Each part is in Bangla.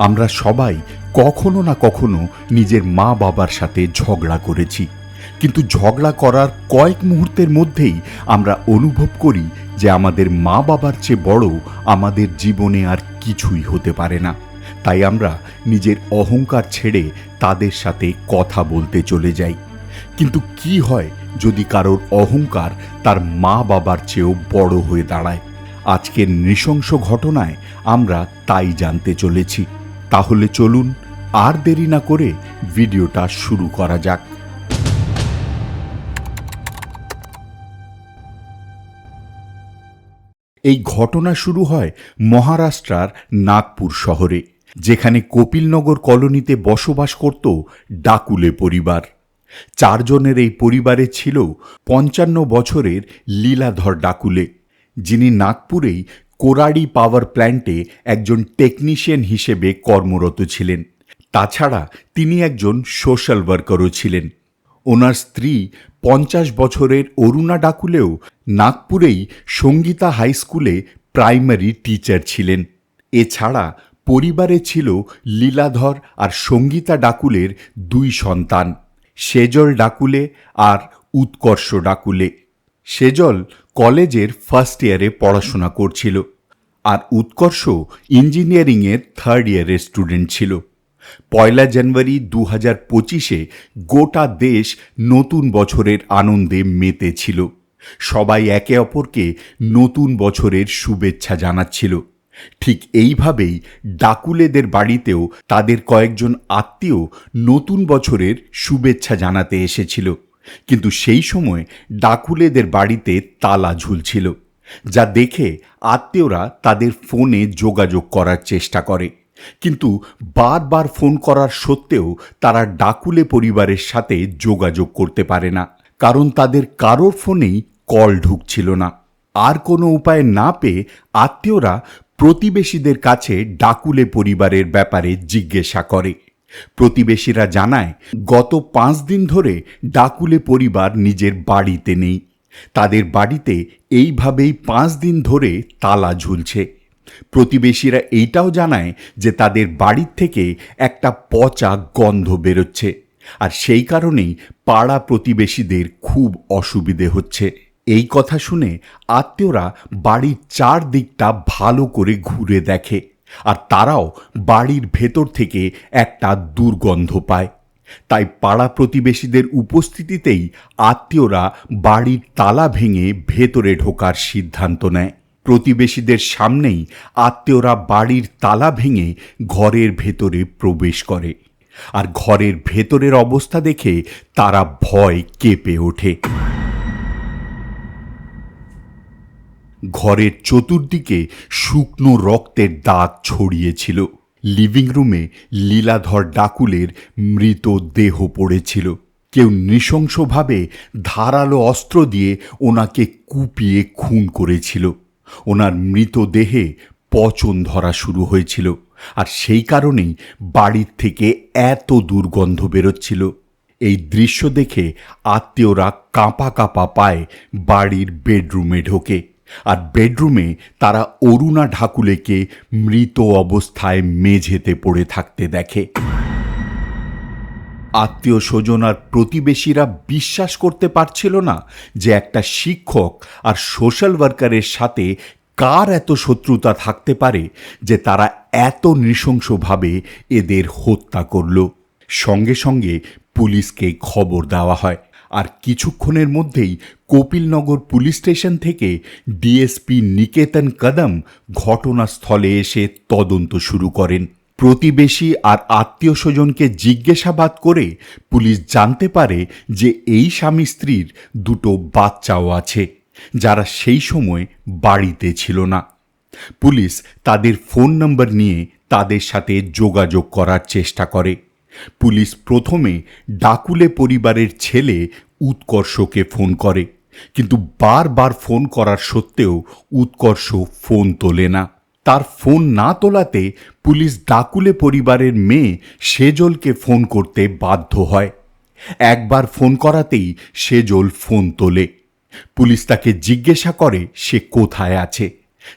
আমরা সবাই কখনো না কখনো নিজের মা বাবার সাথে ঝগড়া করেছি। কিন্তু ঝগড়া করার কয়েক মুহূর্তের মধ্যেই আমরা অনুভব করি যে আমাদের মা বাবার চেয়ে বড় আমাদের জীবনে আর কিছুই হতে পারে না। তাই আমরা নিজের অহংকার ছেড়ে তাদের সাথে কথা বলতে চলে যাই। কিন্তু কি হয় যদি কারোর অহংকার তার মা বাবার চেয়েও বড় হয়ে দাঁড়ায়? আজকের নৃশংস ঘটনায় আমরা তাই জানতে চলেছি। তাহলে চলুন আর দেরি না করে ভিডিওটা শুরু করা যাক। এই ঘটনা শুরু হয় মহারাষ্ট্রার নাগপুর শহরে, যেখানে কপিলনগর কলোনিতে বসবাস করত ডাকুলে পরিবার। চারজনের এই পরিবারে ছিল পঞ্চান্ন বছরের লীলাধর ডাকুলে, যিনি নাগপুরেই কোরাড়ি পাওয়ার প্ল্যান্টে একজন টেকনিশিয়ান হিসেবে কর্মরত ছিলেন। তাছাড়া তিনি একজন সোশ্যাল ওয়ার্কারও ছিলেন। ওনার স্ত্রী পঞ্চাশ বছরের অরুণা ডাকুলেও নাগপুরেই সঙ্গীতা হাই স্কুলে প্রাইমারি টিচার ছিলেন। এছাড়া পরিবারে ছিল লীলাধর আর সঙ্গীতা ডাকুলের দুই সন্তান, সেজল ডাকুলে আর উৎকর্ষ ডাকুলে। সেজল কলেজের ফার্স্ট ইয়ারে পড়াশোনা করছিল আর উৎকর্ষ ইঞ্জিনিয়ারিংয়ের থার্ড ইয়ারের স্টুডেন্ট ছিল। পয়লা জানুয়ারি দু হাজার পঁচিশে গোটা দেশ নতুন বছরের আনন্দে মেতে ছিল। সবাই একে অপরকে নতুন বছরের শুভেচ্ছা জানাচ্ছিল। ঠিক এইভাবেই ডাকুলেদের বাড়িতেও তাদের কয়েকজন আত্মীয় নতুন বছরের শুভেচ্ছা জানাতে এসেছিল। কিন্তু সেই সময় ডাকুলেদের বাড়িতে তালা ঝুলছিল, যা দেখে আত্মীয়রা তাদের ফোনে যোগাযোগ করার চেষ্টা করে। কিন্তু বারবার ফোন করার সত্ত্বেও তারা ডাকুলে পরিবারের সাথে যোগাযোগ করতে পারে না, কারণ তাদের কারোর ফোনেই কল ঢুকছিল না। আর কোনো উপায় না পেয়ে আত্মীয়রা প্রতিবেশীদের কাছে ডাকুলে পরিবারের ব্যাপারে জিজ্ঞাসা করে। প্রতিবেশীরা জানায়, গত পাঁচ দিন ধরে ডাকুলে পরিবার নিজের বাড়িতে নেই। তাদের বাড়িতে এইভাবেই পাঁচ দিন ধরে তালা ঝুলছে। প্রতিবেশীরা এইটাও জানায় যে তাদের বাড়ির থেকে একটা পচা গন্ধ বেরোচ্ছে আর সেই কারণেই পাড়া প্রতিবেশীদের খুব অসুবিধে হচ্ছে। এই কথা শুনে আত্মীয়রা বাড়ির চারদিকটা ভালো করে ঘুরে দেখে। আর তারাও বাড়ির ভেতর থেকে একটা দুর্গন্ধ পায়। তাই পাড়া প্রতিবেশীদের উপস্থিতিতেই আত্মীয়রা বাড়ির তালা ভেঙে ভেতরে ঢোকার সিদ্ধান্ত নেয়। প্রতিবেশীদের সামনেই আত্মীয়রা বাড়ির তালা ভেঙে ঘরের ভেতরে প্রবেশ করে। আর ঘরের ভেতরের অবস্থা দেখে তারা ভয় কেঁপে ওঠে। ঘরের চতুর্দিকে শুকনো রক্তের দাগ ছড়িয়েছিল। লিভিং রুমে লীলাধর ডাকুলের মৃত দেহ পড়েছিল। কেউ নৃশংসভাবে ধারালো অস্ত্র দিয়ে ওনাকে কুপিয়ে খুন করেছিল। ওনার মৃতদেহে পচন ধরা শুরু হয়েছিল আর সেই কারণেই বাড়ির থেকে এত দুর্গন্ধ বেরোচ্ছিল। এই দৃশ্য দেখে আত্মীয়রা কাঁপা কাঁপা পায় বাড়ির বেডরুমে ঢোকে। আর বেডরুমে তারা অরুণা ঢাকুলেকে মৃত অবস্থায় মেঝেতে পড়ে থাকতে দেখে। আত্মীয় স্বজন আর প্রতিবেশীরা বিশ্বাস করতে পারছিল না যে একটা শিক্ষক আর সোশ্যাল ওয়ার্কারের সাথে কার এত শত্রুতা থাকতে পারে যে তারা এত নৃশংসভাবে এদের হত্যা করল। সঙ্গে সঙ্গে পুলিশকে খবর দেওয়া হয়। আর কিছুক্ষণের মধ্যেই কপিলনগর পুলিশ স্টেশন থেকে ডিএসপি নিকেতন কদম ঘটনাস্থলে এসে তদন্ত শুরু করেন। প্রতিবেশী আর আত্মীয় স্বজনকে জিজ্ঞাসাবাদ করে পুলিশ জানতে পারে যে এই স্বামী স্ত্রীর দুটো বাচ্চাও আছে, যারা সেই সময় বাড়িতে ছিল না। পুলিশ তাদের ফোন নম্বর নিয়ে তাদের সাথে যোগাযোগ করার চেষ্টা করে। পুলিশ প্রথমে ডাকুলে পরিবারের ছেলে উৎকর্ষকে ফোন করে, কিন্তু বারবার ফোন করার সত্ত্বেও উৎকর্ষ ফোন তোলে না। তার ফোন না তোলাতে পুলিশ ডাকুলে পরিবারের মেয়ে সেজলকে ফোন করতে বাধ্য হয়। একবার ফোন করাতেই সেজল ফোন তোলে। পুলিশ তাকে জিজ্ঞাসা করে সে কোথায় আছে।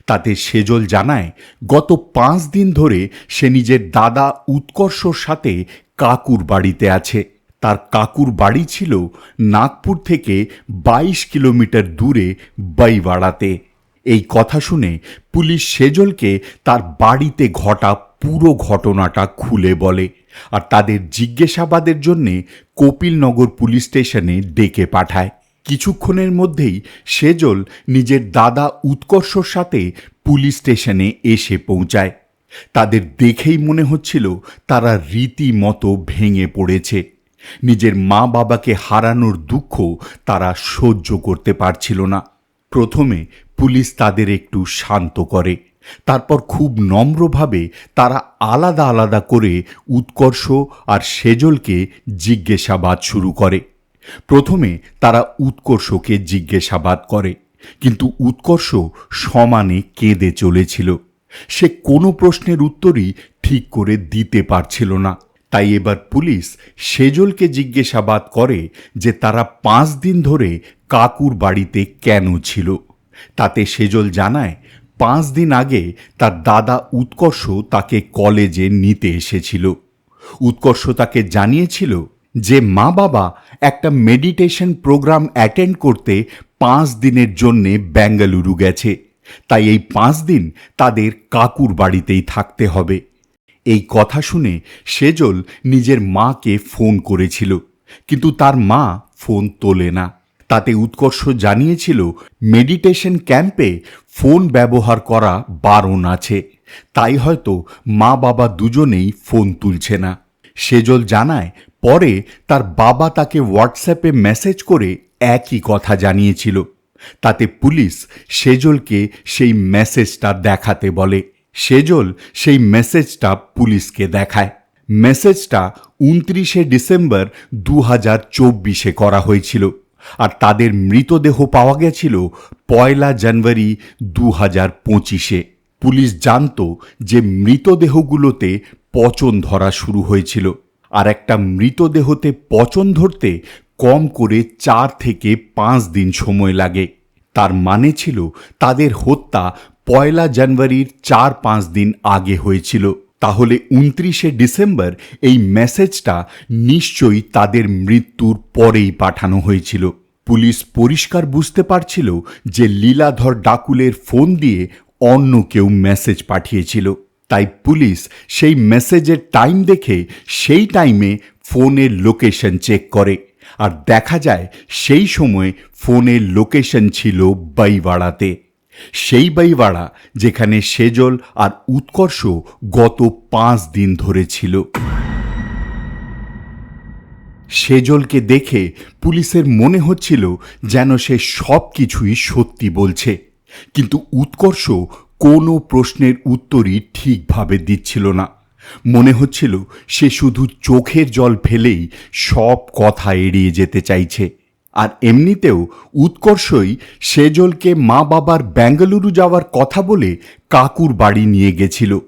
তাতে সেজল জানায়, গত পাঁচ দিন ধরে সে নিজের দাদা উৎকর্ষর সাথে কাকুর বাড়িতে আছে। তার কাকুর বাড়ি ছিল নাগপুর থেকে বাইশ কিলোমিটার দূরে বাইবাড়াতে এই কথা শুনে পুলিশ সেজলকে তার বাড়িতে ঘটা পুরো ঘটনাটা খুলে বলে আর তাদের জিজ্ঞাসাবাদের জন্যে কপিলনগর পুলিশ স্টেশনে ডেকে পাঠায়। কিছুক্ষণের মধ্যেই সেজল নিজের দাদা উৎকর্ষর সাথে পুলিশ স্টেশনে এসে পৌঁছায়। তাদের দেখেই মনে হচ্ছিল তারা রীতিমতো ভেঙে পড়েছে। নিজের মা বাবাকে হারানোর দুঃখ তারা সহ্য করতে পারছিল না। প্রথমে পুলিশ তাদের একটু শান্ত করে, তারপর খুব নম্রভাবে তারা আলাদা আলাদা করে উৎকর্ষ আর সেজলকে জিজ্ঞাসাবাদ শুরু করে। প্রথমে তারা উৎকর্ষকে জিজ্ঞাসাবাদ করে, কিন্তু উৎকর্ষ সমানে কেঁদে চলেছিল। সে কোনো প্রশ্নের উত্তরই ঠিক করে দিতে পারছিল না। তাই এবার পুলিশ সেজলকে জিজ্ঞাসাবাদ করে যে তারা পাঁচ দিন ধরে কাকুর বাড়িতে কেন ছিল। তাতে সেজল জানায়, পাঁচ দিন আগে তার দাদা উৎকর্ষ তাকে কলেজে নিতে এসেছিল। উৎকর্ষ তাকে জানিয়েছিল যে মা বাবা একটা মেডিটেশন প্রোগ্রাম অ্যাটেন্ড করতে পাঁচ দিনের জন্যে বেঙ্গালুরু গেছে। তাই এই পাঁচ দিন তাদের কাকুর বাড়িতেই থাকতে হবে। এই কথা শুনে সেজল নিজের মাকে ফোন করেছিল, কিন্তু তার মা ফোন তোলে না। তাতে উৎকর্ষ জানিয়েছিল, মেডিটেশন ক্যাম্পে ফোন ব্যবহার করা বারণ আছে, তাই হয়তো মা বাবা দুজনেই ফোন তুলছে না। সেজল জানায়, পরে তার বাবা তাকে হোয়াটসঅ্যাপে মেসেজ করে একই কথা জানিয়েছিল। তাতে পুলিশ সেজলকে সেই মেসেজটা দেখাতে বলে। সেজল সেই মেসেজটা পুলিশকে দেখায়। মেসেজটা উনত্রিশে ডিসেম্বর দু হাজার চব্বিশে করা হয়েছিল আর তাদের মৃতদেহ পাওয়া গেছিল পয়লা জানুয়ারি দু হাজার পঁচিশে। পুলিশ জানত যে মৃতদেহগুলোতে পচন ধরা শুরু হয়েছিল আর একটা মৃতদেহতে পচন ধরতে কম করে চার থেকে পাঁচ দিন সময় লাগে। তার মানে ছিল তাদের হত্যা পয়লা জানুয়ারির চার পাঁচ দিন আগে হয়েছিল। তাহলে উনত্রিশে ডিসেম্বর এই মেসেজটা নিশ্চয়ই তাদের মৃত্যুর পরেই পাঠানো হয়েছিল। পুলিশ পরিষ্কার বুঝতে পারছিল যে লীলাধর ডাকুলের ফোন দিয়ে অন্য কেউ মেসেজ পাঠিয়েছিল। তাই পুলিশ সেই মেসেজের টাইম দেখে সেই টাইমে ফোনের লোকেশন চেক করে। আর দেখা যায় সেই সময় ফোনের লোকেশন ছিল বাইবাড়াতে সেই বাইবাড়া যেখানে সেজল আর উৎকর্ষ গত পাঁচ দিন ধরে ছিল। সেজলকে দেখে পুলিশের মনে হচ্ছিল যেন সে সব কিছুই সত্যি বলছে। কিন্তু উৎকর্ষ কোনো প্রশ্নের উত্তরই ঠিকভাবে দিচ্ছিল না। মনে হচ্ছিল সে শুধু চোখের জল ফেলেই সব কথা এড়িয়ে যেতে চাইছে। আর এমনিতেও উৎকর্ষই সেজলকে মা বাবার বেঙ্গালুরু যাওয়ার কথা বলে কাকুর বাড়ি নিয়ে গেছিল।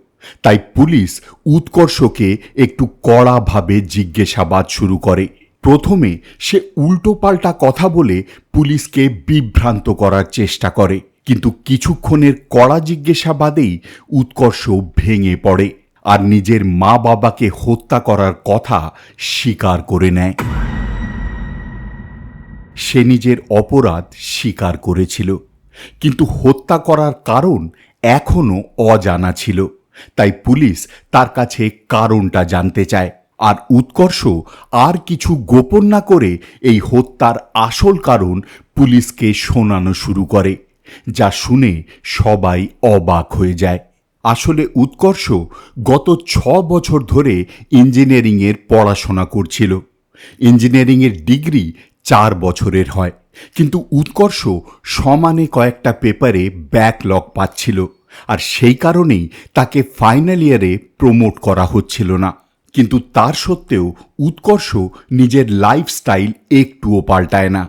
তাই পুলিশ উৎকর্ষকে একটু কড়াভাবে জিজ্ঞাসাবাদ শুরু করে। প্রথমে সে উল্টোপাল্টা কথা বলে পুলিশকে বিভ্রান্ত করার চেষ্টা করে। কিন্তু কিছুক্ষণের কড়া জিজ্ঞাসাবাদেই উৎকর্ষ ভেঙে পড়ে। আর নিজের মা বাবাকে হত্যা করার কথা স্বীকার করে নেয়। সে নিজের অপরাধ স্বীকার করেছিল। কিন্তু হত্যা করার কারণ এখনও অজানা ছিল। তাই পুলিশ তার কাছে কারণটা জানতে চায়। আর উৎকর্ষ আর কিছু গোপন না করে এই হত্যার আসল কারণ পুলিশকে শোনানো শুরু করে, যা শুনে সবাই অবাক হয়ে যায়। আসলে উৎকর্ষ গত ছ বছর ধরে ইঞ্জিনিয়ারিংয়ের পড়াশোনা করছিল। ইঞ্জিনিয়ারিংয়ের ডিগ্রি চার বছরের হয়। কিন্তু উৎকর্ষ সমানে কয়েকটা পেপারে ব্যাকলগ পাচ্ছিল আর সেই কারণেই তাকে ফাইনাল ইয়ারে প্রমোট করা হচ্ছিল না। কিন্তু তার সত্ত্বেও উৎকর্ষ নিজের লাইফস্টাইল একটুও পাল্টায় না।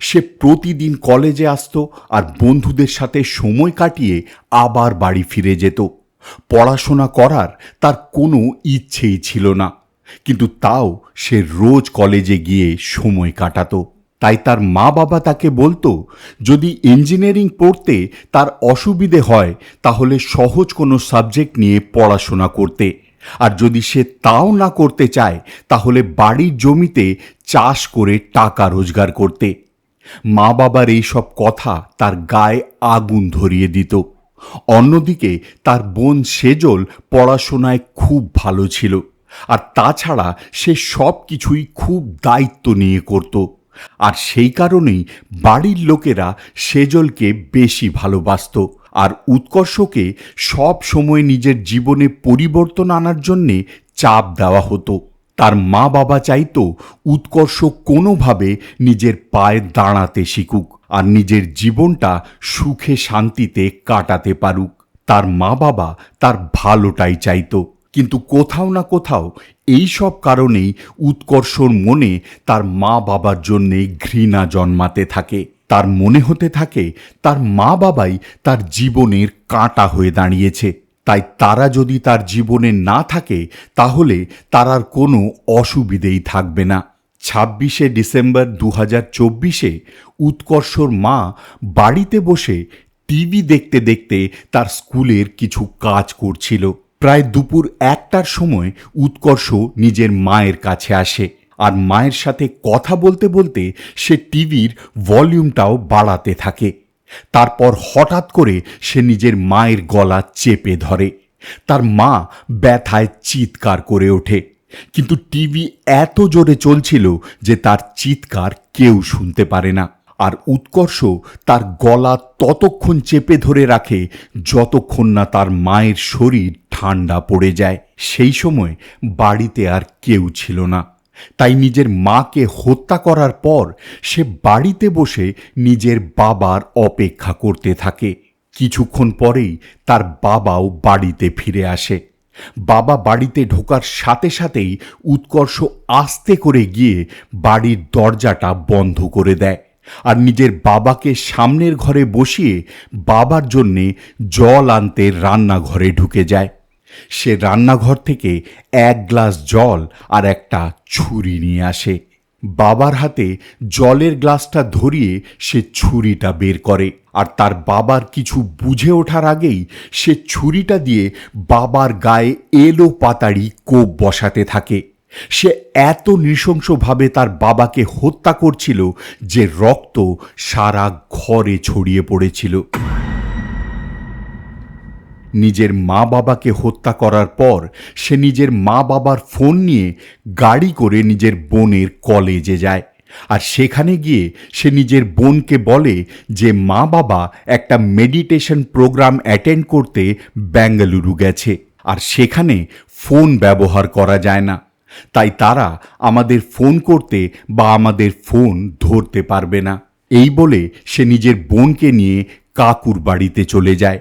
সে প্রতিদিন কলেজে আসতো আর বন্ধুদের সাথে সময় কাটিয়ে আবার বাড়ি ফিরে যেত। পড়াশোনা করার তার কোনো ইচ্ছেই ছিল না। কিন্তু তাও সে রোজ কলেজে গিয়ে সময় কাটাতো। তাই তার মা বাবা তাকে বলতো, যদি ইঞ্জিনিয়ারিং পড়তে তার অসুবিধে হয়, তাহলে সহজ কোনো সাবজেক্ট নিয়ে পড়াশোনা করতে। আর যদি সে তাও না করতে চায়, তাহলে বাড়ির জমিতে চাষ করে টাকা রোজগার করতে। মা বাবার এই সব কথা তার গায়ে আগুন ধরিয়ে দিত। অন্যদিকে তার বোন সেজল পড়াশোনায় খুব ভালো ছিল আর তাছাড়া সে সব কিছুই খুব দায়িত্ব নিয়ে করত। আর সেই কারণেই বাড়ির লোকেরা সেজলকে বেশি ভালোবাসত আর উৎকর্ষকে সব সময় নিজের জীবনে পরিবর্তন আনার জন্যে চাপ দেওয়া হতো। তার মা বাবা চাইতো উৎকর্ষ কোনোভাবে নিজের পায়ে দাঁড়াতে শিখুক আর নিজের জীবনটা সুখে শান্তিতে কাটাতে পারুক। তার মা বাবা তার ভালোটাই চাইত। কিন্তু কোথাও না কোথাও এই সব কারণেই উৎকর্ষর মনে তার মা বাবার জন্যে ঘৃণা জন্মাতে থাকে। তার মনে হতে থাকে তার মা বাবাই তার জীবনের কাঁটা হয়ে দাঁড়িয়েছে। তাই তারা যদি তার জীবনে না থাকে, তাহলে তার আর কোনো অসুবিধেই থাকবে না। ছাব্বিশে ডিসেম্বর দু হাজার চব্বিশে উৎকর্ষর মা বাড়িতে বসে টিভি দেখতে দেখতে তার স্কুলের কিছু কাজ করছিল। প্রায় দুপুর একটার সময় উৎকর্ষ নিজের মায়ের কাছে আসে আর মায়ের সাথে কথা বলতে বলতে সে টিভির ভলিউমটাও বাড়াতে থাকে। তারপর হঠাৎ করে সে নিজের মায়ের গলা চেপে ধরে। তার মা ব্যথায় চিৎকার করে ওঠে। কিন্তু টিভি এত জোরে চলছিল যে তার চিৎকার কেউ শুনতে পারে না। আর উৎকর্ষ তার গলা ততক্ষণ চেপে ধরে রাখে যতক্ষণ না তার মায়ের শরীর ঠান্ডা পড়ে যায়। সেই সময় বাড়িতে আর কেউ ছিল না। তাই নিজের মাকে হত্যা করার পর সে বাড়িতে বসে নিজের বাবার অপেক্ষা করতে থাকে। কিছুক্ষণ পরেই তার বাবাও বাড়িতে ফিরে আসে। বাবা বাড়িতে ঢোকার সাথে সাথেই উৎকর্ষ আস্তে করে গিয়ে বাড়ির দরজাটা বন্ধ করে দেয় আর নিজের বাবাকে সামনের ঘরে বসিয়ে বাবার জন্যে জল আনতে রান্নাঘরে ঢুকে যায়। সে রান্নাঘর থেকে এক গ্লাস জল আর একটা ছুরি নিয়ে আসে। বাবার হাতে জলের গ্লাসটা ধরিয়ে সে ছুরিটা বের করে আর তার বাবার কিছু বুঝে ওঠার আগেই সে ছুরিটা দিয়ে বাবার গায়ে এলো পাতাড়ি কোপ বসাতে থাকে। সে এত নৃশংসভাবে তার বাবাকে হত্যা করছিল যে রক্ত সারা ঘরে ছড়িয়ে পড়েছিল। নিজের মা বাবাকে হত্যা করার পর সে নিজের মা বাবার ফোন নিয়ে গাড়ি করে নিজের বোনের কলেজে যায়। আর সেখানে গিয়ে সে নিজের বোনকে বলে যে মা বাবা একটা মেডিটেশন প্রোগ্রাম অ্যাটেন্ড করতে বেঙ্গালুরু গেছে। আর সেখানে ফোন ব্যবহার করা যায় না। তাই তারা আমাদের ফোন করতে বা আমাদের ফোন ধরতে পারবে না। এই বলে সে নিজের বোনকে নিয়ে কাকুর বাড়িতে চলে যায়।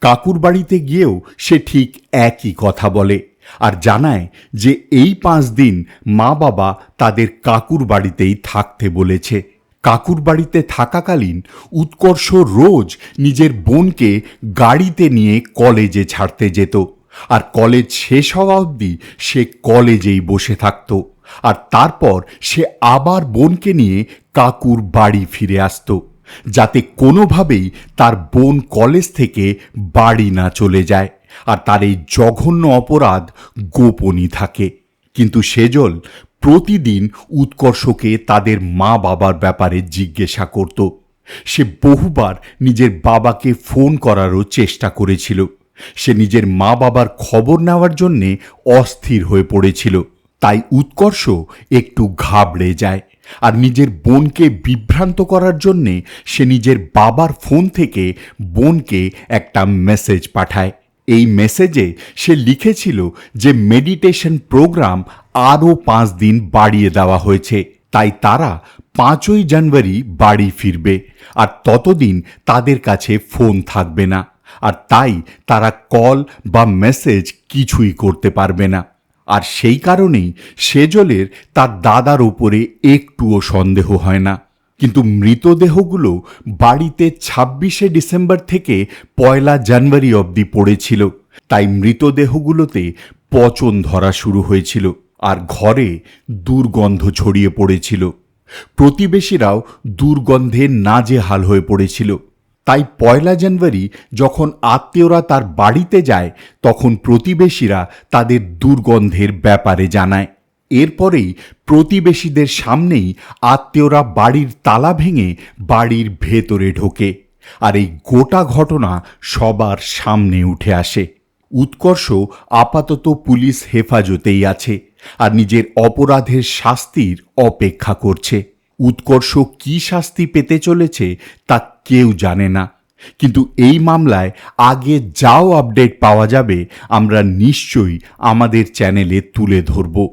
কাকুর বাড়িতে গিয়েও সে ঠিক একই কথা বলে আর জানায় যে এই পাঁচ দিন মা বাবা তাদের কাকুর বাড়িতেই থাকতে বলেছে। কাকুর বাড়িতে থাকাকালীন উৎকর্ষ রোজ নিজের বোনকে গাড়িতে নিয়ে কলেজে ছাড়তে যেত আর কলেজ শেষ হওয়া অবধি সে কলেজেই বসে থাকত আর তারপর সে আবার বোনকে নিয়ে কাকুর বাড়ি ফিরে আসতো। যাতে কোনোভাবেই তার বোন কলেজ থেকে বাড়ি না চলে যায় আর তার এই জঘন্য অপরাধ গোপনই থাকে। কিন্তু সেজল প্রতিদিন উৎকর্ষকে তাদের মা বাবার ব্যাপারে জিজ্ঞাসা করত। সে বহুবার নিজের বাবাকে ফোন করারও চেষ্টা করেছিল। সে নিজের মা বাবার খবর নেওয়ার জন্যে অস্থির হয়ে পড়েছিল। তাই উৎকর্ষ একটু ঘাবড়ে যায়। আর নিজের বোনকে বিভ্রান্ত করার জন্যে সে নিজের বাবার ফোন থেকে বোনকে একটা মেসেজ পাঠায়। এই মেসেজে সে লিখেছিল যে মেডিটেশন প্রোগ্রাম আরও পাঁচ দিন বাড়িয়ে দেওয়া হয়েছে। তাই তারা পাঁচই জানুয়ারি বাড়ি ফিরবে আর ততদিন তাদের কাছে ফোন থাকবে না। আর তাই তারা কল বা মেসেজ কিছুই করতে পারবে না। আর সেই কারণেই সেজলের তার দাদার উপরে একটুও সন্দেহ হয় না। কিন্তু মৃতদেহগুলো বাড়িতে ছাব্বিশে ডিসেম্বর থেকে পয়লা জানুয়ারি অবধি পড়েছিল। তাই মৃতদেহগুলোতে পচন ধরা শুরু হয়েছিল আর ঘরে দুর্গন্ধ ছড়িয়ে পড়েছিল। প্রতিবেশীরাও দুর্গন্ধে নাজেহাল হয়ে পড়েছিল। তাই পয়লা জানুয়ারি যখন আত্মীয়রা তার বাড়িতে যায়, তখন প্রতিবেশীরা তাদের দুর্গন্ধের ব্যাপারে জানায়। এরপরেই প্রতিবেশীদের সামনেই আত্মীয়রা বাড়ির তালা ভেঙে বাড়ির ভেতরে ঢোকে আর এই গোটা ঘটনা সবার সামনে উঠে আসে। উৎকর্ষ আপাতত পুলিশ হেফাজতেই আছে আর নিজের অপরাধের শাস্তির অপেক্ষা করছে। উৎকর্ষ কি শাস্তি পেতে চলেছে তা কেউ জানে না। কিন্তু এই মামলায় আগে যাও আপডেট পাওয়া যাবে, আমরা নিশ্চয়ই আমাদের চ্যানেলে তুলে ধরব।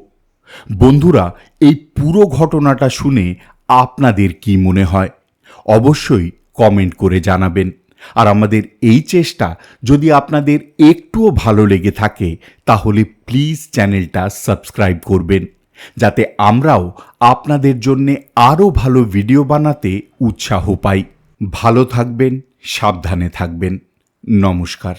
বন্ধুরা, এই পুরো ঘটনাটা শুনে আপনাদের কি মনে হয়? অবশ্যই কমেন্ট করে জানাবেন। আর আমাদের এই চেষ্টা যদি আপনাদের একটুও ভালো লেগে থাকে, তাহলে প্লিজ চ্যানেলটা সাবস্ক্রাইব করবেন। যাতে আমরাও আপনাদের জন্যে আরও ভালো ভিডিও বানাতে উৎসাহ পাই। ভালো থাকবেন সাবধানে থাকবেন। নমস্কার।